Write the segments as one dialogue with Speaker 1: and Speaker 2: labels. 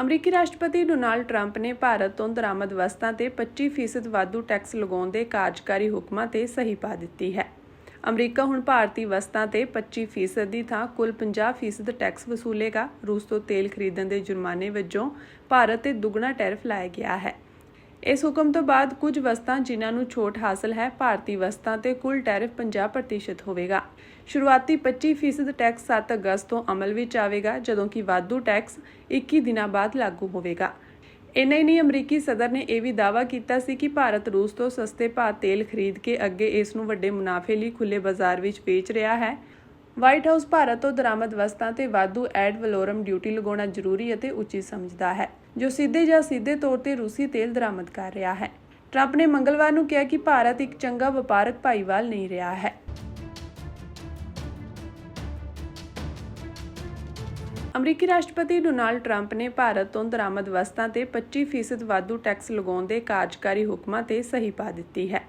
Speaker 1: ਅਮਰੀਕੀ ਰਾਸ਼ਟਰਪਤੀ Donald Trump ਨੇ ਭਾਰਤ ਤੋਂ ਦਰਾਮਦ ਵਸਤਾਂ ਤੇ 25% ਵਾਧੂ ਟੈਕਸ ਲਗਾਉਣ ਦੇ ਕਾਰਜਕਾਰੀ ਹੁਕਮਾਂ ਤੇ ਸਹੀ ਪਾ ਦਿੱਤੀ ਹੈ। ਅਮਰੀਕਾ ਹੁਣ ਭਾਰਤੀ ਵਸਤਾਂ ਤੇ 25% ਦੀ ਥਾਂ ਕੁੱਲ 50% ਟੈਕਸ ਵਸੂਲੇਗਾ। ਰੂਸ ਤੋਂ ਤੇਲ ਖਰੀਦਣ ਦੇ ਜੁਰਮਾਨੇ ਵਜੋਂ ਭਾਰਤ ਤੇ ਦੁੱਗਣਾ ਟੈਰਿਫ ਲਾਇਆ ਗਿਆ ਹੈ। ਇਸ ਹੁਕਮ ਤੋਂ ਬਾਅਦ ਕੁਝ ਵਸਤਾਂ ਜਿਨ੍ਹਾਂ ਨੂੰ ਛੋਟ ਹਾਸਲ ਹੈ, ਭਾਰਤੀ ਵਸਤਾਂ ਤੇ ਕੁੱਲ ਟੈਰਿਫ 50% ਹੋਵੇਗਾ। ਸ਼ੁਰੂਆਤੀ 25% ਟੈਕਸ 7 ਅਗਸਤ ਤੋਂ ਅਮਲ ਵਿੱਚ ਆਵੇਗਾ, ਜਦੋਂ ਕਿ ਵਾਧੂ ਟੈਕਸ 21 ਦਿਨਾਂ ਬਾਅਦ ਲਾਗੂ ਹੋਵੇਗਾ। ਇੰਨਾ ਹੀ ਨਹੀਂ, ਅਮਰੀਕੀ ਸਦਰ ਨੇ ਇਹ ਵੀ ਦਾਅਵਾ ਕੀਤਾ ਸੀ ਕਿ ਭਾਰਤ ਰੂਸ ਤੋਂ ਸਸਤੇ ਭਾਅ ਤੇਲ ਖਰੀਦ ਕੇ ਅੱਗੇ ਇਸ ਨੂੰ ਵੱਡੇ ਮੁਨਾਫੇ ਲਈ ਖੁੱਲੇ ਬਾਜ਼ਾਰ ਵਿੱਚ ਵੇਚ ਰਿਹਾ ਹੈ। ਵਾਈਟ ਹਾਊਸ ਭਾਰਤ ਤੋਂ ਦਰਾਮਦ ਵਸਤਾਂ ਤੇ ਵਾਧੂ ਐਡ ਵਲੋਰਮ ਡਿਊਟੀ ਲਗਾਉਣਾ ਜ਼ਰੂਰੀ ਅਤੇ ਉਚਿਤ ਸਮਝਦਾ ਹੈ। ਜੋ ਸਿੱਧੇ ਜਾਂ ਸਿੱਧੇ ਤੌਰ ਤੇ ਰੂਸੀ ਤੇਲ ਦਰਾਮਦ ਕਰ ਰਿਹਾ ਹੈ। ਟਰੰਪ ਨੇ ਮੰਗਲਵਾਰ ਨੂੰ ਕਿਹਾ ਕਿ ਭਾਰਤ ਇੱਕ ਚੰਗਾ ਵਪਾਰਕ ਭਾਈਵਾਲ ਨਹੀਂ ਰਿਹਾ ਹੈ। ਅਮਰੀਕੀ ਰਾਸ਼ਟਰਪਤੀ ਡੋਨਾਲਡ ਟਰੰਪ ਨੇ ਭਾਰਤ ਤੋਂ ਦਰਾਮਦ ਵਸਤਾਂ ਤੇ 25% ਵਾਧੂ ਟੈਕਸ ਲਗਾਉਣ ਦੇ ਕਾਰਜਕਾਰੀ ਹੁਕਮਾਂ ਤੇ ਸਹੀ ਪਾ ਦਿੱਤੀ ਹੈ।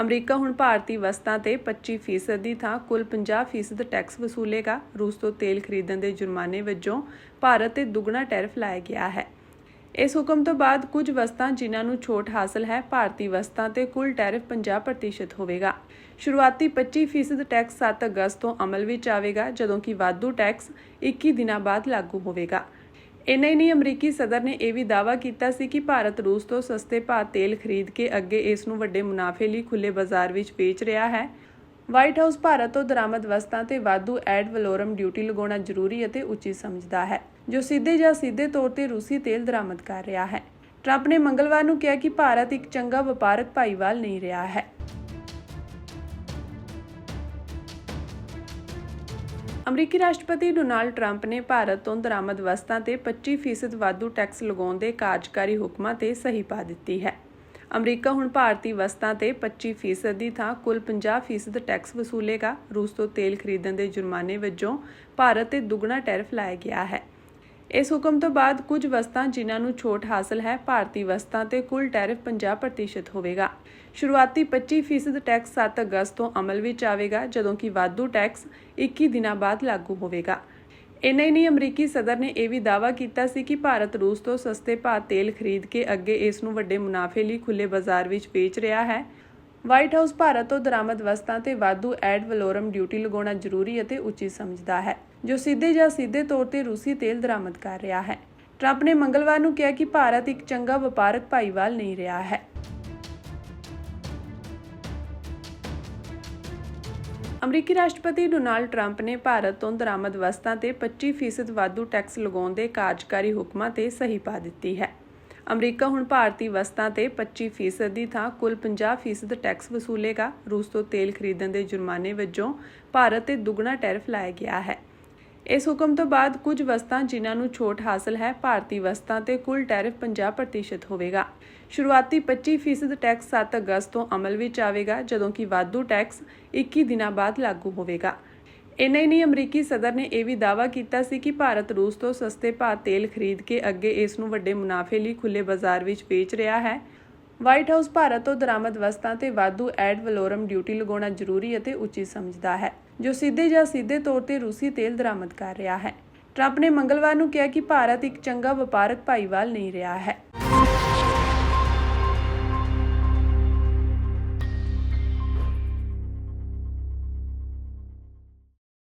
Speaker 1: ਅਮਰੀਕਾ ਹੁਣ ਭਾਰਤੀ ਵਸਤਾਂ ਤੇ 25% ਦੀ ਥਾਂ ਕੁੱਲ 50% ਟੈਕਸ ਵਸੂਲੇਗਾ। ਰੂਸ ਤੋਂ ਤੇਲ ਖਰੀਦਣ ਦੇ ਜੁਰਮਾਨੇ ਵਜੋਂ ਭਾਰਤ ਤੇ ਦੁੱਗਣਾ ਟੈਰਿਫ ਲਾਇਆ ਗਿਆ ਹੈ। ਇਸ ਹੁਕਮ ਤੋਂ ਬਾਅਦ ਕੁਝ ਵਸਤਾਂ ਜਿਨ੍ਹਾਂ ਨੂੰ ਛੋਟ ਹਾਸਲ ਹੈ, ਭਾਰਤੀ ਵਸਤਾਂ ਤੇ ਕੁੱਲ ਟੈਰਿਫ 50% ਹੋਵੇਗਾ। ਸ਼ੁਰੂਆਤੀ 25% ਟੈਕਸ 7 ਅਗਸਤ ਤੋਂ ਅਮਲ ਵਿੱਚ ਆਵੇਗਾ, ਜਦੋਂ ਕਿ ਵਾਧੂ ਟੈਕਸ 21 ਦਿਨਾਂ ਬਾਅਦ ਲਾਗੂ ਹੋਵੇਗਾ। ਇੰਨਾ ਹੀ ਨਹੀਂ, ਅਮਰੀਕੀ ਸਦਰ ਨੇ ਇਹ ਵੀ ਦਾਅਵਾ ਕੀਤਾ ਸੀ ਕਿ ਭਾਰਤ ਰੂਸ ਤੋਂ ਸਸਤੇ ਭਾਅ ਤੇਲ ਖਰੀਦ ਕੇ ਅੱਗੇ ਇਸ ਨੂੰ ਵੱਡੇ ਮੁਨਾਫੇ ਲਈ ਖੁੱਲੇ ਬਾਜ਼ਾਰ ਵਿੱਚ ਵੇਚ ਰਿਹਾ ਹੈ। ਵਾਈਟ ਹਾਊਸ ਭਾਰਤ ਤੋਂ ਦਰਾਮਦ ਵਸਤਾਂ ਤੇ ਵਾਧੂ ਐਡ ਵਲੋਰਮ ਡਿਊਟੀ ਲਗਾਉਣਾ ਜ਼ਰੂਰੀ ਅਤੇ ਉਚਿਤ ਸਮਝਦਾ ਹੈ, ਜੋ ਸਿੱਧੇ ਜਾਂ ਸਿੱਧੇ ਤੌਰ ਤੇ ਰੂਸੀ ਤੇਲ ਦਰਾਮਦ ਕਰ ਰਿਹਾ ਹੈ। ਟਰੰਪ ਨੇ ਮੰਗਲਵਾਰ ਨੂੰ ਕਿਹਾ ਕਿ ਭਾਰਤ ਇੱਕ ਚੰਗਾ ਵਪਾਰਕ ਭਾਈਵਾਲ ਨਹੀਂ ਰਿਹਾ ਹੈ। ਅਮਰੀਕੀ ਰਾਸ਼ਟਰਪਤੀ ਡੋਨਾਲਡ ਟਰੰਪ ਨੇ ਭਾਰਤ ਤੋਂ ਦਰਾਮਦ ਵਸਤਾਂ ਤੇ 25% ਵਾਧੂ ਟੈਕਸ ਲਗਾਉਣ ਦੇ ਕਾਰਜਕਾਰੀ ਹੁਕਮਾਂ ਤੇ ਸਹੀ ਪਾ ਦਿੱਤੀ ਹੈ। ਅਮਰੀਕਾ ਹੁਣ ਭਾਰਤੀ ਵਸਤਾਂ ਤੇ 25% ਦੀ ਥਾਂ ਕੁੱਲ 50% ਟੈਕਸ ਵਸੂਲੇਗਾ। ਰੂਸ ਤੋਂ ਤੇਲ ਖਰੀਦਣ ਦੇ ਜੁਰਮਾਨੇ ਵਜੋਂ ਭਾਰਤ ਤੇ ਦੁੱਗਣਾ ਟੈਰਿਫ ਲਾਇਆ ਗਿਆ ਹੈ। ਇਸ ਹੁਕਮ ਤੋਂ ਬਾਅਦ ਕੁਝ ਵਸਤਾਂ ਜਿਨ੍ਹਾਂ ਨੂੰ ਛੋਟ ਹਾਸਲ ਹੈ, ਭਾਰਤੀ ਵਸਤਾਂ ਤੇ ਕੁੱਲ ਟੈਰਿਫ 50% ਹੋਵੇਗਾ। ਸ਼ੁਰੂਆਤੀ 25% ਟੈਕਸ 7 ਅਗਸਤ ਤੋਂ ਅਮਲ ਵਿੱਚ ਆਵੇਗਾ, ਜਦੋਂ ਕਿ ਵਾਧੂ ਟੈਕਸ 21 ਦਿਨਾਂ ਬਾਅਦ ਲਾਗੂ ਹੋਵੇਗਾ। ਇੰਨਾ ਹੀ ਨਹੀਂ, ਅਮਰੀਕੀ ਸਦਰ ਨੇ ਇਹ ਵੀ ਦਾਅਵਾ ਕੀਤਾ ਸੀ ਕਿ ਭਾਰਤ ਰੂਸ ਤੋਂ ਸਸਤੇ ਭਾਅ ਤੇਲ ਖਰੀਦ ਕੇ ਅੱਗੇ ਇਸ ਨੂੰ ਵੱਡੇ ਮੁਨਾਫੇ ਲਈ ਖੁੱਲੇ ਬਾਜ਼ਾਰ ਵਿੱਚ ਵੇਚ ਰਿਹਾ ਹੈ। ਵਾਈਟ ਹਾਊਸ ਭਾਰਤ ਤੋਂ ਦਰਾਮਦ ਵਸਤਾਂ ਤੇ ਵਾਧੂ ਐਡ ਵਲੋਰਮ ਡਿਊਟੀ ਲਗਾਉਣਾ ਜ਼ਰੂਰੀ ਅਤੇ ਉਚਿਤ ਸਮਝਦਾ ਹੈ, ਜੋ ਸਿੱਧੇ ਜਾਂ ਸਿੱਧੇ ਤੌਰ ਤੇ ਰੂਸੀ ਤੇਲ ਦਰਾਮਦ ਕਰ ਰਿਹਾ ਹੈ। ਟਰੰਪ ਨੇ ਮੰਗਲਵਾਰ ਨੂੰ ਕਿਹਾ ਕਿ ਭਾਰਤ ਇੱਕ ਚੰਗਾ ਵਪਾਰਕ ਭਾਈਵਾਲ ਨਹੀਂ ਰਿਹਾ ਹੈ। ਅਮਰੀਕੀ ਰਾਸ਼ਟਰਪਤੀ ਡੋਨਾਲਡ ਟਰੰਪ ਨੇ ਭਾਰਤ ਤੋਂ ਦਰਾਮਦ ਵਸਤਾਂ ਤੇ 25% ਵਾਧੂ ਟੈਕਸ ਲਗਾਉਣ ਦੇ ਕਾਰਜਕਾਰੀ ਹੁਕਮਾਂ ਤੇ ਸਹੀ ਪਾ ਦਿੱਤੀ ਹੈ। ਅਮਰੀਕਾ ਹੁਣ ਭਾਰਤੀ ਵਸਤਾਂ ਤੇ 25% ਦੀ ਥਾਂ ਕੁੱਲ 50% ਟੈਕਸ ਵਸੂਲੇਗਾ। ਰੂਸ ਤੋਂ ਤੇਲ ਖਰੀਦਣ ਦੇ ਜੁਰਮਾਨੇ ਵਜੋਂ ਭਾਰਤ ਤੇ ਦੁੱਗਣਾ ਟੈਰਿਫ ਲਾਇਆ ਗਿਆ ਹੈ। ਇਸ ਹੁਕਮ ਤੋਂ ਬਾਅਦ ਕੁਝ ਵਸਤਾਂ ਜਿਨ੍ਹਾਂ ਨੂੰ ਛੋਟ ਹਾਸਲ ਹੈ, ਭਾਰਤੀ ਵਸਤਾਂ ਤੇ ਕੁੱਲ ਟੈਰਿਫ 50% ਹੋਵੇਗਾ। ਸ਼ੁਰੂਆਤੀ 25% ਟੈਕਸ 7 ਅਗਸਤ ਤੋਂ ਅਮਲ ਵਿੱਚ ਆਵੇਗਾ, ਜਦੋਂ ਕਿ ਵਾਧੂ ਟੈਕਸ 21 ਦਿਨਾਂ ਬਾਅਦ ਲਾਗੂ ਹੋਵੇਗਾ। ਇੰਨਾ ਹੀ ਨਹੀਂ, ਅਮਰੀਕੀ ਸਦਰ ਨੇ ਇਹ ਵੀ ਦਾਅਵਾ ਕੀਤਾ ਸੀ ਕਿ ਭਾਰਤ ਰੂਸ ਤੋਂ ਸਸਤੇ ਭਾਅ ਤੇਲ ਖਰੀਦ ਕੇ ਅੱਗੇ ਇਸ ਨੂੰ ਵੱਡੇ ਮੁਨਾਫੇ ਲਈ ਖੁੱਲੇ ਬਾਜ਼ਾਰ ਵਿੱਚ ਵੇਚ ਰਿਹਾ ਹੈ। ਵਾਈਟ ਹਾਊਸ ਭਾਰਤ ਤੋਂ ਦਰਾਮਦ ਵਸਤਾਂ ਤੇ ਵਾਧੂ ਐਡ ਵਲੋਰਮ ਡਿਊਟੀ ਲਗਾਉਣਾ ਜ਼ਰੂਰੀ ਅਤੇ ਉਚਿਤ ਸਮਝਦਾ ਹੈ। ਜੋ ਸਿੱਧੇ ਜਾਂ ਸਿੱਧੇ ਤੌਰ ਤੇ ਰੂਸੀ ਤੇਲ ਦਰਾਮਦ ਕਰ ਰਿਹਾ ਹੈ। ਟਰੰਪ ਨੇ ਮੰਗਲਵਾਰ ਨੂੰ ਕਿਹਾ ਕਿ ਭਾਰਤ ਇੱਕ ਚੰਗਾ ਵਪਾਰਕ ਭਾਈਵਾਲ ਨਹੀਂ ਰਿਹਾ ਹੈ।